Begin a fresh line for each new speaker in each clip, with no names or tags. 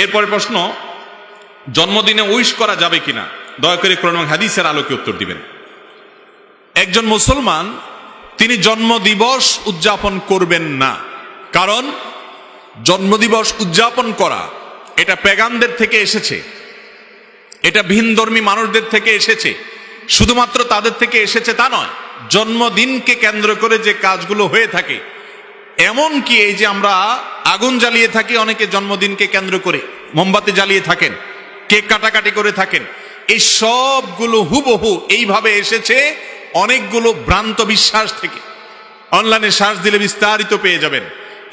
এরপরে প্রশ্ন, জন্মদিনে উইশ করা যাবে কিনা? দয়া করে কোরআন হাদিসের আলোকে উত্তর দিবেন। একজন মুসলমান, তিনি জন্মদিবস উদযাপন করবেন না। কারণ, জন্মদিবস উদযাপন করা, এটা পেগানদের থেকে এসেছে। এটা ভিনধর্মী মানুষদের থেকে এসেছে। শুধুমাত্র তাদের থেকে এসেছে তা নয়, জন্মদিনকে কেন্দ্র করে যে কাজগুলো হয়ে থাকে এমন কি এই যে আমরা আগুন জ্বালিয়ে থাকি, অনেকে জন্মদিনকে কেন্দ্র করে মোমবাতি জ্বালিয়ে থাকেন, কেক কাটাকাটি করে থাকেন, এই সবগুলো হুবহু এইভাবে এসেছে অনেকগুলো ভ্রান্ত বিশ্বাস থেকে। অনলাইনে শ্বাস দিলে বিস্তারিত পেয়ে যাবেন,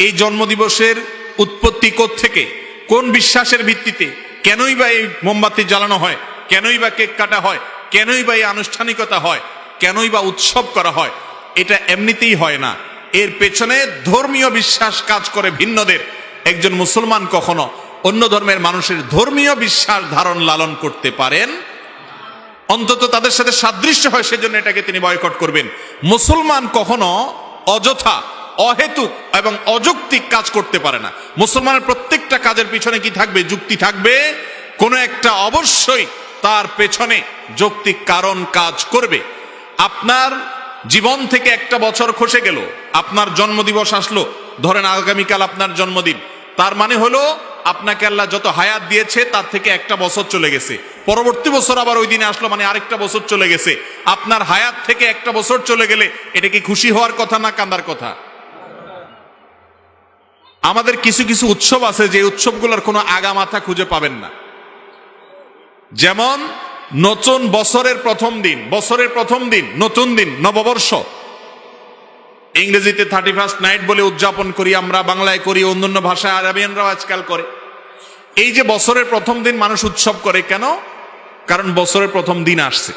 এই জন্মদিবসের উৎপত্তি থেকে কোন বিশ্বাসের ভিত্তিতে, কেনই বা এই মোমবাতি জ্বালানো হয়, কেনই বা কেক কাটা হয়, কেনই বা এই আনুষ্ঠানিকতা হয়, কেনই বা উৎসব করা হয়, এটা এমনিতেই হয় না। এর পেছনে ধর্মীয় বিশ্বাস কাজ করে ভিন্নদের। একজন মুসলমান কখনো অন্য ধর্মের মানুষের ধর্মীয় বিশ্বাস ধারণ লালন করতে পারেন? অন্তত তাদের সাথে সাদৃশ্য হয়, সেজন্য এটাকে তিনি বয়কট করবেন। মুসলমান কখনো অযথা, অহেতুক এবং অযৌক্তিক কাজ করতে পারে না। মুসলমানের প্রত্যেকটা কাজের পিছনে কি থাকবে? যুক্তি থাকবে। কোনো একটা অবশ্যই তার পেছনে যৌক্তিক কারণ কাজ করবে। আপনার জীবন থেকে একটা বছর খসে গেল, আপনার জন্মদিবস আসলো, ধরেন আগামীকাল আপনার জন্মদিন। তার মানে হলো, আপনাকে আল্লাহ যত হায়াত দিয়েছে, তার থেকে একটা বছর চলে গেছে। পরবর্তী বছর আবার ওই দিনে আসলো মানে আরেকটা বছর চলে গেছে। আপনার হায়াত থেকে একটা বছর চলে গেলে, এটা কি খুশি হওয়ার কথা না কান্দার কথা? আমাদের কিছু কিছু উৎসব আছে, যে উৎসবগুলোর কোনো আগা মাথা খুঁজে পাবেন না। যেমন নতুন বছরের প্রথম দিন, বছরের প্রথম দিন, নতুন দিন, নববর্ষ। ইংরেজিতে থার্টি ফার্স্ট নাইট বলে উদযাপন করি আমরা, বাংলায় করি, অন্যান্য ভাষায় আরবিয়ানরাও আজকাল করে। এই যে বছরের প্রথম দিন মানুষ উৎসব করে, কেন? কারণ বছরের প্রথম দিন আসছে।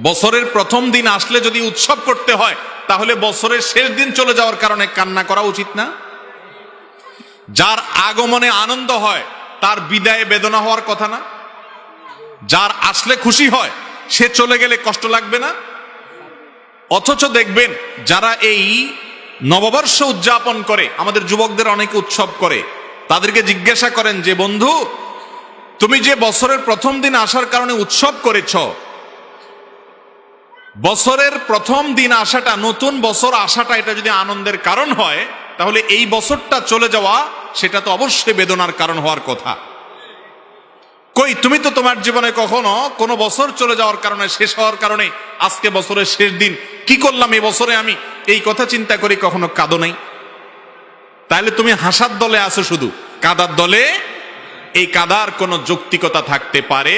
বছরের প্রথম দিন আসলে যদি উৎসব করতে হয়, তাহলে বছরের শেষ দিন চলে যাওয়ার কারণে কান্না করা উচিত না? যার আগমনে আনন্দ হয়, তার বিদায়ে বেদনা হওয়ার কথা না? যার আসলে খুশি হয়, সে চলে গেলে কষ্ট লাগবে না? অথচ দেখবেন, যারা এই নববর্ষ উদযাপন করে, আমাদের যুবকদের অনেকে উৎসব করে, তাদেরকে জিজ্ঞাসা করেন যে, বন্ধু, তুমি যে বছরের প্রথম দিন আসার কারণে উৎসব করেছ, বছরের প্রথম দিন আসাটা, নতুন বছর আসাটা, এটা যদি আনন্দের কারণ হয়, তাহলে এই বছরটা চলে যাওয়া, সেটা তো অবশ্যই বেদনার কারণ হওয়ার কথা। কই, তুমি তো তোমার জীবনে কখনো কোনো বছর চলে যাওয়ার কারণে, শেষ হওয়ার কারণে, আজকে বছরের শেষ দিন, কি করলাম এই বছরে আমি? এই কথা চিন্তা করি, কখনো কাঁদো নাই। তাহলে তুমি হাসার দলে আছো শুধু। কাদার দলে, এই কাদার কোনো যৌক্তিকতা থাকতে পারে।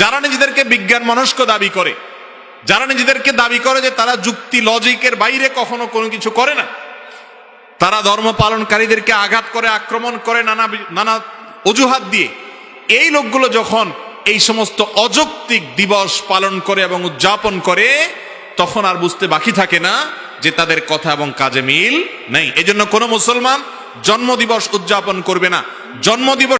যারা নিজেদেরকে বিজ্ঞান মনস্ক দাবি করে, যারা নিজেদেরকে দাবি করে যে তারা যুক্তি লজিকের বাইরে কখনো কোনো কিছু করে না, তারা ধর্ম পালনকারীদেরকে আঘাত করে, আক্রমণ করে, নানা নানা অজুহাত দিয়ে এই লোকগুলো যখন এই সমস্ত অযৌক্তিক দিবস পালন করে এবং উদযাপন করে, তখন আর বুঝতে বাকি থাকে না যে তাদের কথা এবং কাজে মিল নেই। এজন্য কোনো মুসলমান জন্মদিবস উদযাপন করবে না। জন্মদিবস